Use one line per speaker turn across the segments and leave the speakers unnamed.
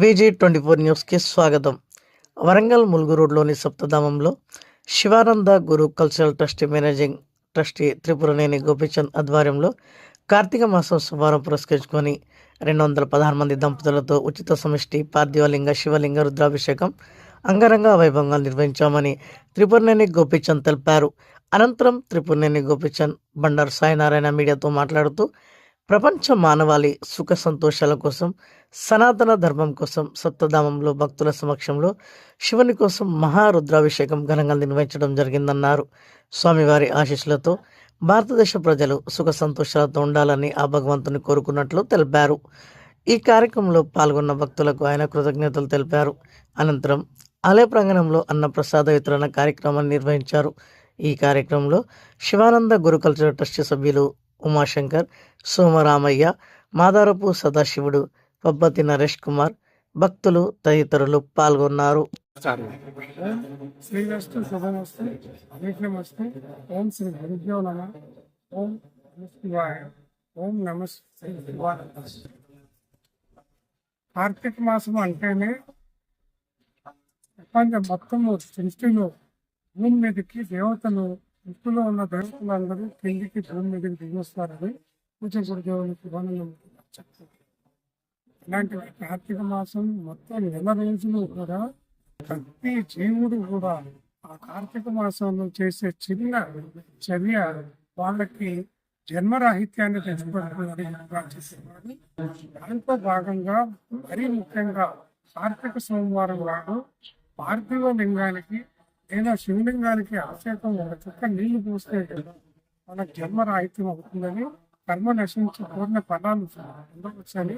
BG twenty four న్యూస్కి స్వాగతం. వరంగల్ ములుగు రోడ్లోని సప్తధామంలో Sivananda Guru cultural trustee managing trustee Tripuraneni Gopichand ఆధ్వర్యంలో కార్తీక మాసం శుభారం పురస్కరించుకొని రెండు వందల పదహారు మంది దంపతులతో ఉచిత సమిష్టి పార్థివలింగ శివలింగ రుద్రాభిషేకం అంగరంగ వైభవంగా నిర్వహించామని త్రిపురనేని గోపీచంద్ తెలిపారు. అనంతరం త్రిపురనేని గోపీచంద్ బండారు సాయినారాయణ మీడియాతో మాట్లాడుతూ ప్రపంచ మానవాళి సుఖ సంతోషాల కోసం సనాతన ధర్మం కోసం సప్తధామంలో భక్తుల సమక్షంలో శివుని కోసం మహారుద్రాభిషేకం ఘనంగా నిర్వహించడం జరిగిందన్నారు. స్వామివారి ఆశీస్సులతో భారతదేశ ప్రజలు సుఖ సంతోషాలతో ఉండాలని ఆ భగవంతుని కోరుకున్నట్లు తెలిపారు. ఈ కార్యక్రమంలో పాల్గొన్న భక్తులకు ఆయన కృతజ్ఞతలు తెలిపారు. అనంతరం ఆలయ ప్రాంగణంలో అన్నప్రసాద వితరణ కార్యక్రమాన్ని నిర్వహించారు. ఈ కార్యక్రమంలో శివానంద గురు కల్చరల్ ట్రస్ట్ సభ్యులు ఉమాశంకర్ సోమరామయ్య మాదారపు సదాశివుడు పబ్బతి నరేష్ కుమార్ భక్తులు తదితరులు పాల్గొన్నారు.
శ్రీరస్తు శుభమస్తు ఓం శ్రీ గురుభ్యో నమ ఓం శివాయ ఓం నమ కార్తీక మాసం అంటేనే ప్రపంచం మొత్తము సృష్టిలో భూమి మీదకి దేవతలు సృష్టిలో ఉన్న దేవతలందరూ కిందికి భూమి మీదకి దిగొస్తారని పూజకుడు దేవునికి వర్ణనం చెప్తారు. ఇలాంటి కార్తీక మాసం మొత్తం నెల రోజులు కూడా ప్రతి జీవుడు కూడా ఆ కార్తీక మాసంలో చేసే చిన్న చర్య వాళ్ళకి జన్మరాహిత్యాన్ని తెచ్చిపెడుతుందని దాంతో భాగంగా మరీ ముఖ్యంగా కార్తీక సోమవారం నాడు పార్థివ లింగానికి లేదా శివలింగానికి అభిషేకం ఒక చుక్క నీళ్ళు పోస్తే మన జన్మ రాహిత్యం అవుతుందని కర్మ నశించి కోరిన ఫలాలు ఉండవచ్చని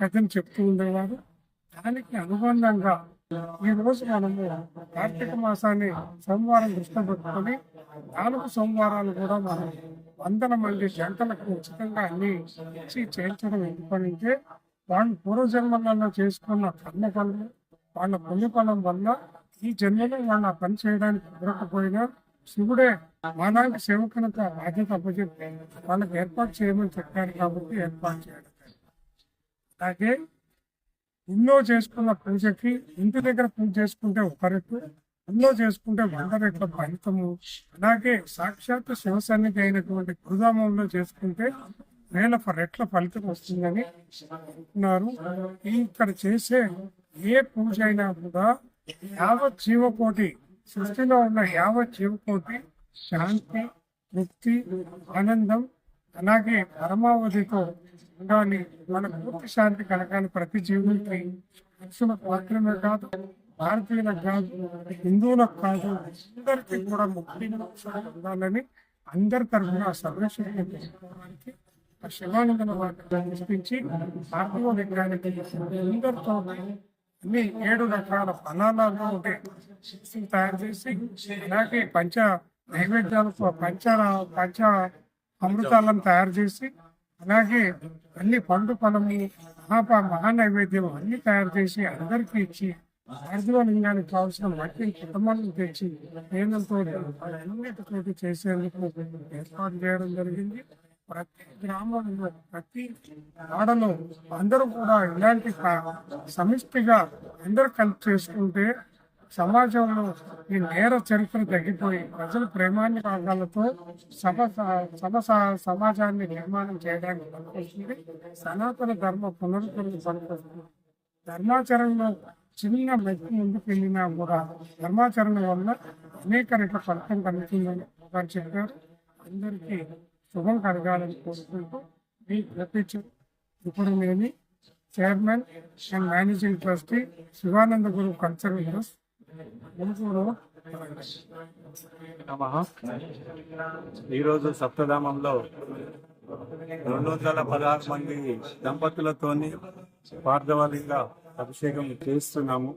పెద్దలు చెప్తూ ఉండేవారు. దానికి అనుబంధంగా ఈ రోజు మనము కార్తీక మాసాన్ని సోమవారం దృష్టి పెట్టుకొని నాలుగు సోమవారాలు కూడా మనం వందల మంది జంటలకు ఉచితంగా అన్ని ఇచ్చి చేర్చడం ఎందుకంటే వాళ్ళు పూర్వజన్మలలో చేసుకున్న కర్మ పనులు వాళ్ళ పుణ్యఫలం వల్ల ఈ జన్మలో వాళ్ళు ఆ పని చేయడానికి కుదరకపోయినా శివుడే మానవ సేవకులకు ఆ బాధ్యత అప్పచెప్పి వాళ్ళకి ఏర్పాటు చేయమని చెప్పారు కాబట్టి ఏర్పాటు చేయడం అలాగే ఇందులో చేసుకున్న పూజకి ఇంటి దగ్గర పూజ చేసుకుంటే ఒక రెట్టు ఇందులో చేసుకుంటే వంద రెట్ల ఫలితము. అలాగే సాక్షాత్ శివసన్నిధి అయినటువంటి గురుధామంలో చేసుకుంటే వేల రెట్ల ఫలితం వస్తుందని అంటున్నారు ఇక్కడ చేసే ఏ పూజ అయినా కూడా యావత్ జీవకోటి సృష్టిలో ఉన్న యావత్ జీవకోటి శాంతి ముక్తి ఆనందం అలాగే పరమావధితో ఉండాలి. మన పూర్తి శాంతి కలగాలి. ప్రతి జీవునికి మనుషులకు మాత్రమే కాదు భారతీయులకు కాదు హిందువులకు కాదు అందరికీ కూడా ముక్తి ఉండాలని అందరి తరఫున సర్వేశ్వరుని తెలుసుకోవడానికి శివానందన వాటిని సృష్టించి అందరితో అన్ని ఏడు రకాల ఫలాలను ఉండే తయారు చేసి అలాగే పంచ నైవేద్యాలతో పంచ పంచ అమృతాలను తయారు చేసి అలాగే అన్ని పండు ఫలము మహాప మహా నైవేద్యం అన్ని తయారు చేసి అందరికీ ఇచ్చి పార్థివ లింగానికి కావాల్సిన మట్టి కుటుంబాలను తెచ్చి పేదలతో అన్నిటితోటి చేసేందుకు ఏర్పాటు చేయడం జరిగింది. ప్రతి గ్రామంలో ప్రతి ఆడలో అందరూ కూడా ఇలాంటి సమిష్టిగా అందరూ కలిసి చేసుకుంటే సమాజంలో ఈ నేర చరిత్ర తగ్గిపోయి ప్రజలు ప్రేమాన్ని భాగాలతో సమ సమ సమాజాన్ని నిర్మాణం చేయడానికి పనికొస్తుంది. సనాతన ధర్మ పునరుద్ధరణ పనికొస్తుంది ధర్మాచరణలో చిన్న మెట్టు ముందుకు వెళ్ళినా కూడా ధర్మాచరణ వల్ల అనేక రెట్ల ఫలితం కలుగుతుందని వారు చెప్పారు. అందరికీ శుభం కలగాలని కోరుకుంటూ మీ ప్రతి ఇప్పుడు నేను chairman and managing trustee Sivananda Guru cultural trust Guntur.
ఈరోజు సప్తధామంలో రెండు వందల పదహారు మంది దంపతులతోని పార్థవలింగ అభిషేకం చేస్తున్నాము.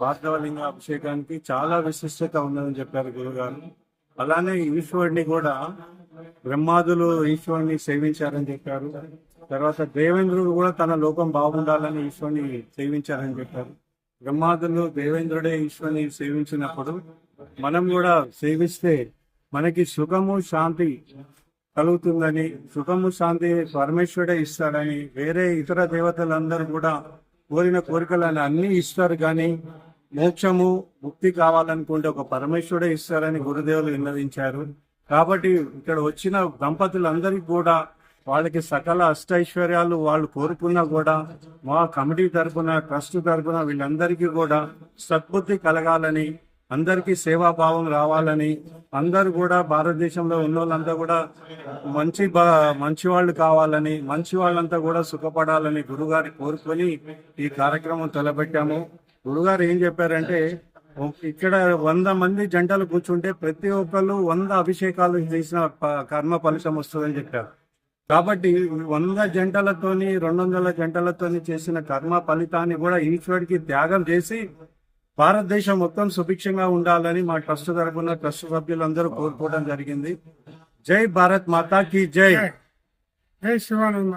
పార్థవలింగ అభిషేకానికి చాలా విశిష్టత ఉందని చెప్పారు గురుగారు. అలానే ఈశ్వరుడిని కూడా బ్రహ్మాదులు ఈశ్వరుని సేవించారని చెప్పారు. తర్వాత దేవేంద్రుడు కూడా తన లోకం బాగుండాలని ఈశ్వరుని సేవించారని చెప్పారు. బ్రహ్మాదులు దేవేంద్రుడే ఈశ్వరుని సేవించినప్పుడు మనం కూడా సేవిస్తే మనకి సుఖము శాంతి కలుగుతుందని సుఖము శాంతి పరమేశ్వరుడే ఇస్తాడని వేరే ఇతర దేవతలందరూ కూడా కోరిన కోరికలను అన్ని ఇస్తారు కానీ మోక్షము ముక్తి కావాలనుకుంటే ఒక పరమేశ్వరుడే ఇస్తారని గురుదేవులు విన్నవించారు. కాబట్టి ఇక్కడ వచ్చిన దంపతులందరికీ కూడా వాళ్ళకి సకల అష్టైశ్వర్యాలు వాళ్ళు కోరుకున్నా కూడా మా కమిటీ తరపున ట్రస్ట్ తరపున వీళ్ళందరికీ కూడా సద్బుద్ధి కలగాలని అందరికీ సేవాభావం రావాలని అందరూ కూడా భారతదేశంలో ఉన్న వాళ్ళంతా కూడా మంచి బా మంచి వాళ్ళు కావాలని మంచి వాళ్ళంతా కూడా సుఖపడాలని గురుగారి కోరుకొని ఈ కార్యక్రమం తలపెట్టాము. గురుగారు ఏం చెప్పారంటే ఇక్కడ వంద మంది జంటలు కూర్చుంటే ప్రతి ఒక్కళ్ళు వంద అభిషేకాలు చేసిన కర్మ ఫలితం వస్తుందని చెప్పారు. కాబట్టి వంద జంటలతోని రెండు వందల జంటలతోని చేసిన కర్మ ఫలితాన్ని కూడా ఈశ్వరుడికి త్యాగం చేసి భారతదేశం మొత్తం సుభిక్షంగా ఉండాలని మా ట్రస్ట్ తరపున ట్రస్ట్ సభ్యులందరూ కోరుకోవడం జరిగింది. జై భారత్ మాతా కి జై.
జై శివానంద